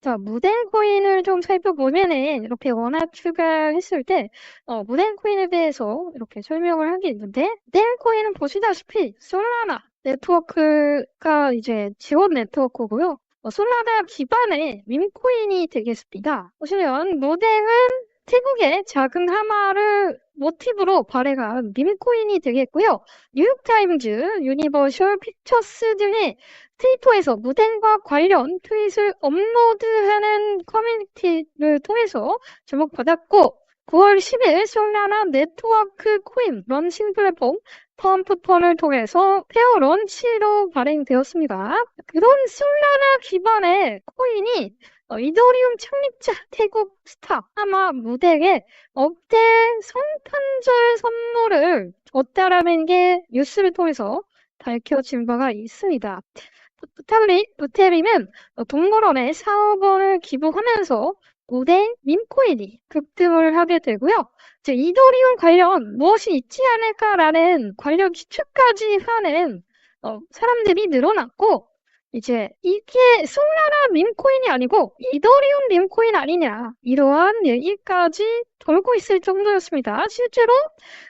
자, 무덴 코인을 좀 살펴보면은 이렇게 원화 추가했을 때 어, 무덴 코인에 대해서 이렇게 설명을 하게 있는데 무덴 코인은 보시다시피 솔라나 네트워크가 이제 지원 네트워크고요. 어, 솔라나 기반의 밈코인이 되겠습니다. 보시면 무덴은 태국의 작은 하마를 모티브로 발행한 밈코인이 되겠고요. 뉴욕타임즈, 유니버셜 픽처스 등의 트위터에서 무덴과 관련 트윗을 업로드하는 커뮤니티를 통해서 주목받았고 9월 10일 솔라나 네트워크 코인 런칭 플랫폼 펌프펀을 통해서 페어런 7로 발행되었습니다. 그런 솔라나 기반의 코인이 어, 이더리움 창립자 태국 스타 아마 무대에 억대 성탄절 선물을 줬다라는 게 뉴스를 통해서 밝혀진 바가 있습니다. 부테림은 동물원에 4억 원을 기부하면서 무대 밈코인이 급등을 하게 되고요. 이제 이더리움 관련 무엇이 있지 않을까라는 관련 추측까지 하는 어, 사람들이 늘어났고 이제 이게 솔라나 밈코인이 아니고 이더리움 밈코인 아니냐 이러한 얘기까지 돌고 있을 정도였습니다. 실제로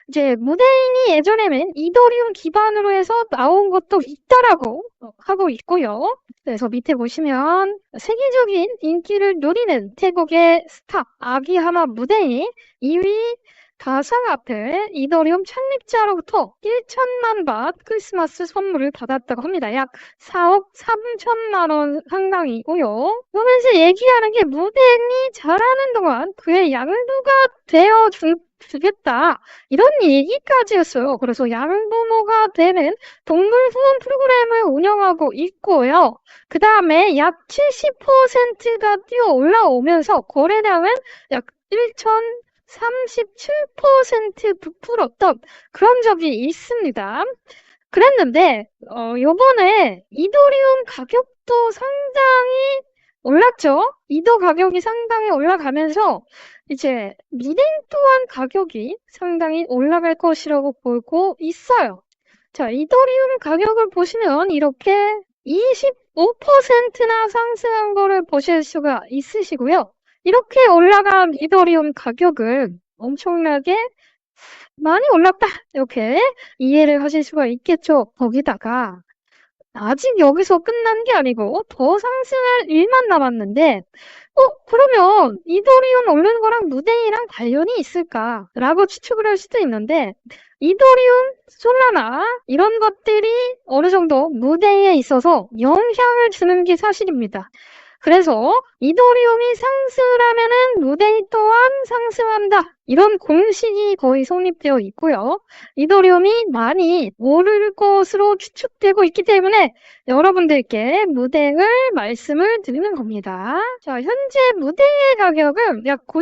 이제 무대인이 예전에는 이더리움 기반으로 해서 나온 것도 있다라고 하고 있고요. 그래서 밑에 보시면 세계적인 인기를 누리는 태국의 스타 아기하마 무대인 2위 가상 화폐 이더리움 창립자로부터 1천만 바 크리스마스 선물을 받았다고 합니다. 약 4억 3천만 원 상당이고요. 그러면서 얘기하는 게 무대인이 잘하는 동안 그의 양도가 되어 주, 주겠다. 이런 얘기까지였어요. 그래서 양부모가 되는 동물 후원 프로그램을 운영하고 있고요. 그 다음에 약 70%가 뛰어 올라오면서 거래량은 약 1천 37% 부풀었던 그런 적이 있습니다. 그랬는데 어, 요번에 이더리움 가격도 상당히 올랐죠. 이더 가격이 상당히 올라가면서 이제 미넨 또한 가격이 상당히 올라갈 것이라고 보고 있어요. 자, 이더리움 가격을 보시면 이렇게 25%나 상승한 거를 보실 수가 있으시고요. 이렇게 올라간 이더리움 가격은 엄청나게 많이 올랐다. 이렇게 이해를 하실 수가 있겠죠. 거기다가 아직 여기서 끝난 게 아니고 더 상승할 일만 남았는데 어 그러면 이더리움 오르는 거랑 무대이랑 관련이 있을까 라고 추측을 할 수도 있는데 이더리움, 솔라나 이런 것들이 어느 정도 무대에 있어서 영향을 주는 게 사실입니다. 그래서 이더리움이 상승하면은 무대이 또한 상승한다. 이런 공식이 거의 성립되어 있고요. 이더리움이 많이 오를 것으로 추측되고 있기 때문에 여러분들께 무대을 말씀을 드리는 겁니다. 자, 현재 무대의 가격은 약 97%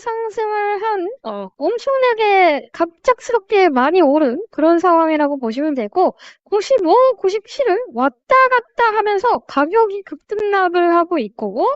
상승을 한 어, 엄청나게 갑작스럽게 많이 오른 그런 상황이라고 보시면 되고 95, 97을 왔다 갔다 하면서 가격이 급등락을 하고 있고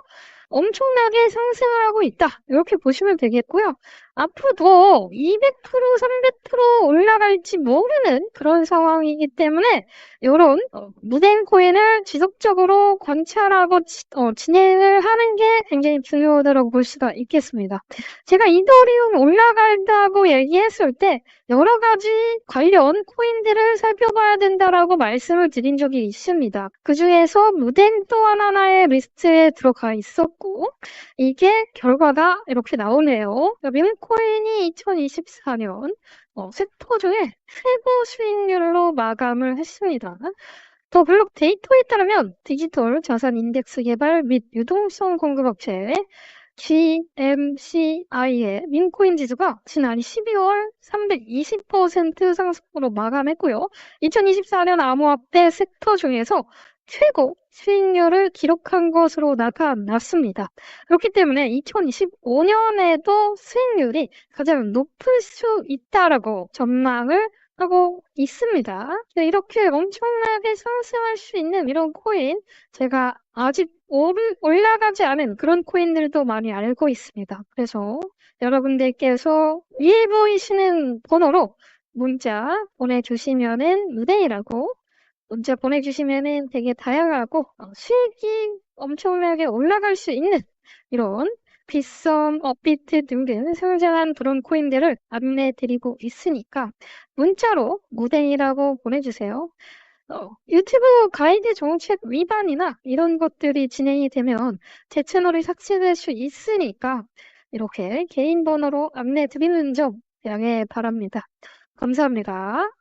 엄청나게 상승을 하고 있다. 이렇게 보시면 되겠고요. 앞으로도 200%, 300% 올라갈지 모르는 그런 상황이기 때문에 이런 어, 무덴 코인을 지속적으로 관찰하고 지, 어, 진행을 하는 게 굉장히 중요하다고 볼 수가 있겠습니다. 제가 이더리움 올라간다고 얘기했을 때 여러 가지 관련 코인들을 살펴봐야 된다라고 말씀을 드린 적이 있습니다. 그 중에서 무덴 또 하나의 리스트에 들어가 있었고 이게 결과가 이렇게 나오네요. 밈코인이 2024년 어, 섹터 중에 최고 수익률로 마감을 했습니다. 더 블록 데이터에 따르면 디지털 자산 인덱스 개발 및 유동성 공급업체 GMCI의 민코인 지수가 지난 12월 320% 상승으로 마감했고요. 2024년 암호화폐 섹터 중에서 최고 수익률을 기록한 것으로 나타났습니다. 그렇기 때문에 2025년에도 수익률이 가장 높을 수 있다라고 전망을 하고 있습니다. 이렇게 엄청나게 상승할 수 있는 이런 코인 제가 아직 오르, 올라가지 않은 그런 코인들도 많이 알고 있습니다. 그래서 여러분들께서 위에 보이시는 번호로 문자 보내주시면은 무대이라고 문자 보내주시면은 되게 다양하고 어, 수익이 엄청나게 올라갈 수 있는 이런 빗썸, 업비트 등등 상장한 그런 코인들을 안내 드리고 있으니까 문자로 무den이라고 보내주세요. 어, 유튜브 가이드 정책 위반이나 이런 것들이 진행이 되면 제 채널이 삭제될 수 있으니까 이렇게 개인 번호로 안내 드리는 점 양해 바랍니다. 감사합니다.